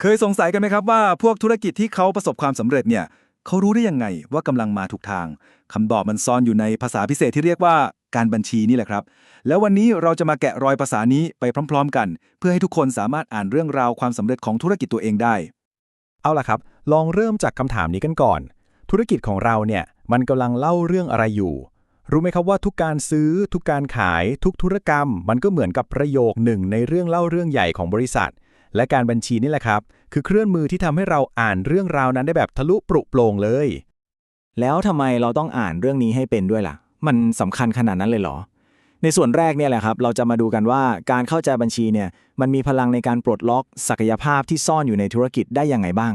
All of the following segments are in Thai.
เคยสงสัยกันไหมครับว่าพวกธุรกิจที่เขาประสบความสำเร็จเนี่ยเขารู้ได้ยังไงว่ากำลังมาถูกทางคำตอบมันซ่อนอยู่ในภาษาพิเศษที่เรียกว่าการบัญชีนี่แหละครับ แล้ววันนี้เราจะมาแกะรอยภาษานี้ไปพร้อม ๆ กัน เพื่อให้ทุกคนสามารถอ่านเรื่องราวความสำเร็จของธุรกิจตัวเองได้ เอาล่ะครับ ลองเริ่มจากคำถามนี้กันก่อน ธุรกิจของเราเนี่ยมันกำลังเล่าเรื่องอะไรอยู่ รู้ไหมครับว่าทุกการซื้อ ทุกการขาย ทุกธุรกรรม มันก็เหมือนกับประโยคหนึ่งในเรื่องเล่าเรื่องใหญ่ของบริษัท และการบัญชีนี่แหละครับ คือเครื่องมือที่ทำให้เราอ่านเรื่องราวนั้นได้แบบทะลุปรุโปร่งเลย แล้วทำไมเราต้องอ่านเรื่องนี้ให้เป็นด้วยล่ะ มันสำคัญขนาดนั้นเลยเหรอ ในส่วนแรกเนี่ยแหละครับ เราจะมาดูกันว่าการเข้าใจบัญชีเนี่ย มันมีพลังในการปลดล็อก ศักยภาพที่ซ่อนอยู่ในธุรกิจได้ยังไงบ้าง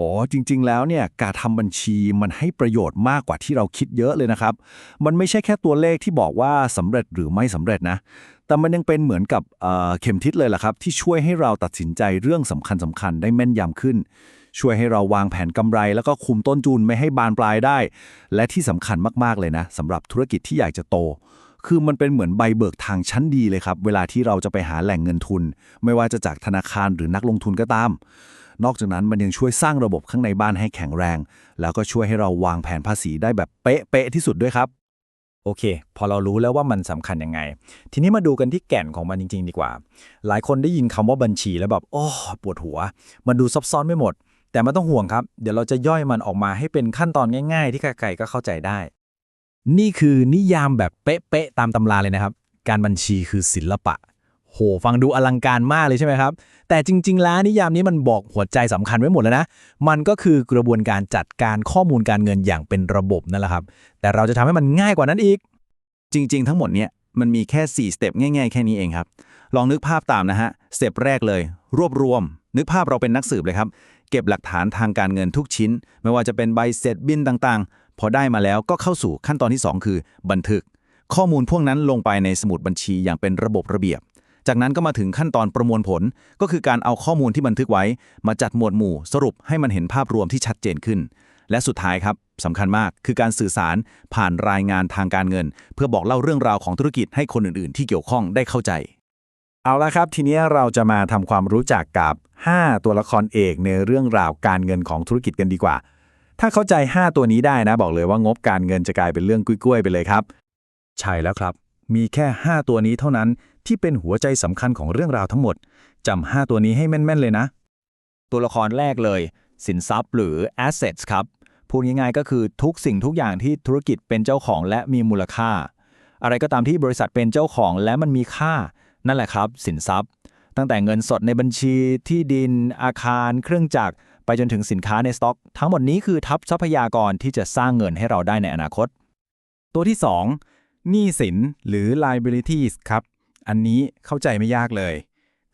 อ๋อจริง ๆ แล้วเนี่ยการทำบัญชีมันให้ประโยชน์มากกว่าที่เราคิดเยอะเลยนะครับ มันไม่ใช่แค่ตัวเลขที่บอกว่าสำเร็จหรือไม่สำเร็จนะ แต่มันยังเป็นเหมือนกับเอ่อเข็มทิศเลยล่ะครับ ที่ช่วยให้เราตัดสินใจเรื่องสำคัญสคัญๆได้แม่นยำขึ้น ช่วยให้เราวางแผนกำไรแล้วก็คุมต้นทุนไม่ให้บานปลายได้ และที่สำคัญมากๆเลยนะสำหรับธุรกิจที่อยากจะโต คือมันเป็นเหมือนใบเบิกทางชั้นดีเลยครับ เวลาที่เราจะไปหาแหล่งเงินทุน ไม่ว่าจะจากธนาคารหรือนักลงทุนก็ตาม นอกจากนั้นมันยังช่วยสร้างระบบข้างในบ้านให้แข็งแรง แล้วก็ช่วยให้เราวางแผนภาษีได้แบบเป๊ะๆที่สุดด้วยครับ โอเค พอเรารู้แล้วว่ามันสำคัญยังไง ทีนี้มาดูกันที่แก่นของมันจริง ๆ ดีกว่า หลายคนได้ยินคำว่าบัญชีแล้วแบบโอ้ปวดหัว มันดูซับซ้อนไม่หมด แต่ไม่ต้องห่วงครับ เดี๋ยวเราจะย่อยมันออกมาให้เป็นขั้นตอนง่าย ๆ ที่ใครๆก็เข้าใจได้ นี่คือนิยามแบบเป๊ะๆตามตำราเลยนะครับ การบัญชีคือศิลปะ โห ฟังดูอลังการมากเลยใช่ไหมครับ แต่จริง ๆ แล้วนิยามนี้มันบอกหัวใจสำคัญไว้หมดแล้วนะ มันก็คือกระบวนการจัดการข้อมูลการเงินอย่างเป็นระบบนั่นแหละครับ แต่เราจะทำให้มันง่ายกว่านั้นอีก จริง ๆ ทั้งหมดเนี่ยมันมีแค่4สเต็ปง่าย ๆ แค่นี้เองครับ ลองนึกภาพตามนะฮะ สเต็ปแรกเลย รวบรวม นึกภาพเราเป็นนักสืบเลยครับ เก็บหลักฐานทางการเงินทุกชิ้น ไม่ว่าจะเป็นใบเสร็จบินต่างๆ พอได้มาแล้วก็เข้าสู่ขั้นตอนที่ 2 คือ บันทึก ข้อมูลพวกนั้นลงไปในสมุดบัญชีอย่างเป็นระบบระเบียบ จากนั้นก็มาถึงขั้นตอนประมวลผล ก็คือการเอาข้อมูลที่บันทึกไว้ มาจัดหมวดหมู่ สรุปให้มันเห็นภาพรวมที่ชัดเจนขึ้น และสุดท้ายครับสำคัญมากคือการสื่อสารผ่านรายงานทางการเงิน เพื่อบอกเล่าเรื่องราวของธุรกิจให้คนอื่น ๆ ที่เกี่ยวข้องได้เข้าใจ เอาละครับ ทีนี้เราจะมาทำความรู้จักกับ 5 ตัวละครเอกในเรื่องราวการเงินของธุรกิจกันดีกว่า ถ้าเข้าใจ 5 ตัวนี้ได้นะ บอกเลยว่างบการเงินจะกลายเป็นเรื่องกุ้ยๆไปเลยครับ ใช่แล้วครับ มีแค่ 5 ตัวนี้เท่านั้น ที่เป็นหัวใจสำคัญของเรื่องราวทั้งหมดจำ5ตัวนี้ให้แม่น ๆ เลยนะ ตัวละครแรกเลย สินทรัพย์หรือ assets ครับ พูดง่ายๆก็คือทุกสิ่งทุกอย่างที่ธุรกิจเป็นเจ้าของและมีมูลค่า อะไรก็ตามที่บริษัทเป็นเจ้าของและมันมีค่า นั่นแหละครับ สินทรัพย์ ตั้งแต่เงินสดในบัญชีที่ดิน อาคาร เครื่องจักรไปจนถึงสินค้าในสต็อก ทั้งหมดนี้คือทับทรัพยากรที่จะสร้างเงินให้เราได้ในอนาคต ตัวที่ 2หนี้สินหรือ liabilities ครับ อันนี้เข้าใจไม่ยากเลย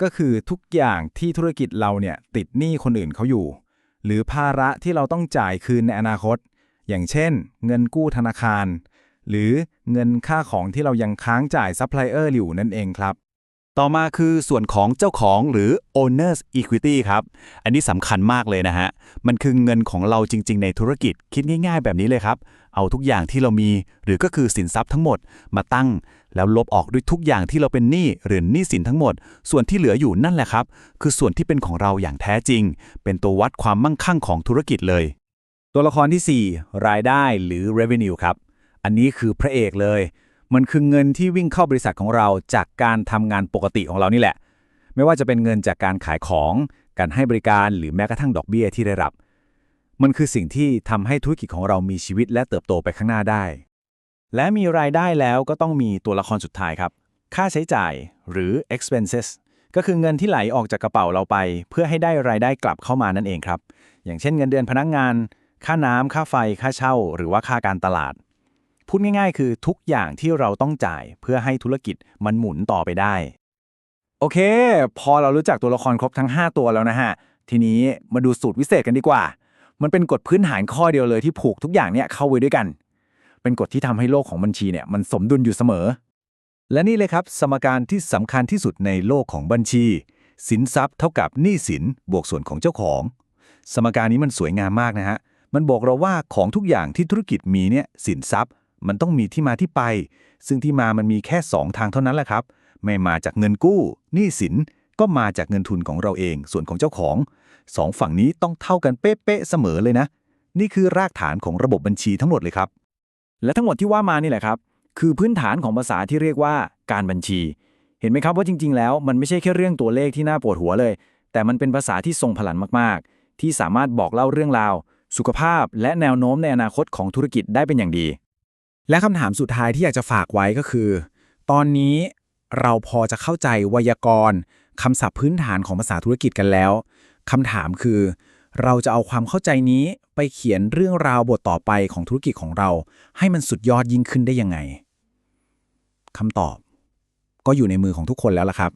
ก็คือทุกอย่างที่ธุรกิจเราเนี่ยติดหนี้คนอื่นเขาอยู่ หรือภาระที่เราต้องจ่ายคืนในอนาคต อย่างเช่น เงินกู้ธนาคาร หรือเงินค่าของที่เรายังค้างจ่ายซัพพลายเออร์อยู่นั่นเองครับต่อมาคือส่วนของเจ้าของหรือ owners equity ครับ อันนี้สำคัญมากเลยนะฮะ มันคือเงินของเราจริง ๆ ในธุรกิจคิดง่าย ๆ แบบนี้เลยครับ เอาทุกอย่างที่เรามี หรือก็คือสินทรัพย์ทั้งหมดมาตั้ง แล้วลบออกด้วยทุกอย่างที่เราเป็นหนี้หรือหนี้สินทั้งหมด ส่วนที่เหลืออยู่นั่นแหละครับ คือส่วนที่เป็นของเราอย่างแท้จริง เป็นตัววัดความมั่งคั่งของธุรกิจเลย ตัวละครที่ 4 รายได้หรือ revenue ครับ อันนี้คือพระเอกเลย มันคือเงินที่วิ่งเข้าบริษัทของเราจากการทำงานปกติของเรานี่แหละ ไม่ว่าจะเป็นเงินจากการขายของ การให้บริการหรือแม้กระทั่งดอกเบี้ยที่ได้รับ มันคือสิ่งที่ทำให้ธุรกิจของเรามีชีวิตและเติบโตไปข้างหน้าได้ และมีรายได้แล้วก็ต้องมีตัวละครสุดท้ายครับ ค่าใช้จ่ายหรือ expenses ก็คือเงินที่ไหลออกจากกระเป๋าเราไป เพื่อให้ได้รายได้กลับเข้ามานั่นเองครับ อย่างเช่นเงินเดือนพนักงาน ค่าน้ำค่าไฟ ค่าเช่า หรือว่าค่าการตลาด พูดง่ายๆ คือทุกอย่างที่เราต้องจ่ายเพื่อให้ธุรกิจมันหมุนต่อไปได้ โอเค พอเรารู้จักตัวละครครบทั้ง 5 ตัวแล้วนะฮะ ทีนี้มาดูสูตรวิเศษกันดีกว่า มันเป็นกฎพื้นฐานข้อเดียวเลยที่ผูกทุกอย่างเนี่ยเข้าไว้ด้วยกัน เป็นกฎที่ทำให้โลกของบัญชีเนี่ยมันสมดุลอยู่เสมอ และนี่เลยครับ สมการที่สำคัญที่สุดในโลกของบัญชี สินทรัพย์เท่ากับหนี้สินบวกส่วนของเจ้าของ สมการนี้มันสวยงามมากนะฮะมันบอกเราว่าของทุกอย่างที่ธุรกิจมีเนี่ยสินทรัพย์ มันต้องมีที่มาที่ไป ซึ่งที่มามันมีแค่ 2 ทางเท่านั้นแหละครับ ไม่มาจากเงินกู้หนี้สิน ก็มาจากเงินทุนของเราเอง ส่วนของเจ้าของสองฝั่งนี้ต้องเท่ากันเป๊ะๆเสมอเลยนะ นี่คือรากฐานของระบบบัญชีทั้งหมดเลยครับ และทั้งหมดที่ว่ามานี่แหละครับ คือพื้นฐานของภาษาที่เรียกว่าการบัญชี เห็นไหมครับว่าจริง ๆ แล้วมันไม่ใช่แค่เรื่องตัวเลขที่น่าปวดหัวเลย แต่มันเป็นภาษาที่ทรงพลังมากๆ ที่สามารถบอกเล่าเรื่องราว สุขภาพ และแนวโน้มในอนาคตของธุรกิจได้เป็นอย่างดี และคำถามสุดท้ายที่อยากจะฝากไว้ก็คือ ตอนนี้เราพอจะเข้าใจไวยากรณ์ คำศัพท์พื้นฐานของภาษาธุรกิจกันแล้วคำถามคือ เราจะเอาความเข้าใจนี้ไปเขียนเรื่องราวบทต่อไปของธุรกิจของเรา ให้มันสุดยอดยิ่งขึ้นได้ยังไงคำตอบ ก็อยู่ในมือของทุกคนแล้วล่ะครับ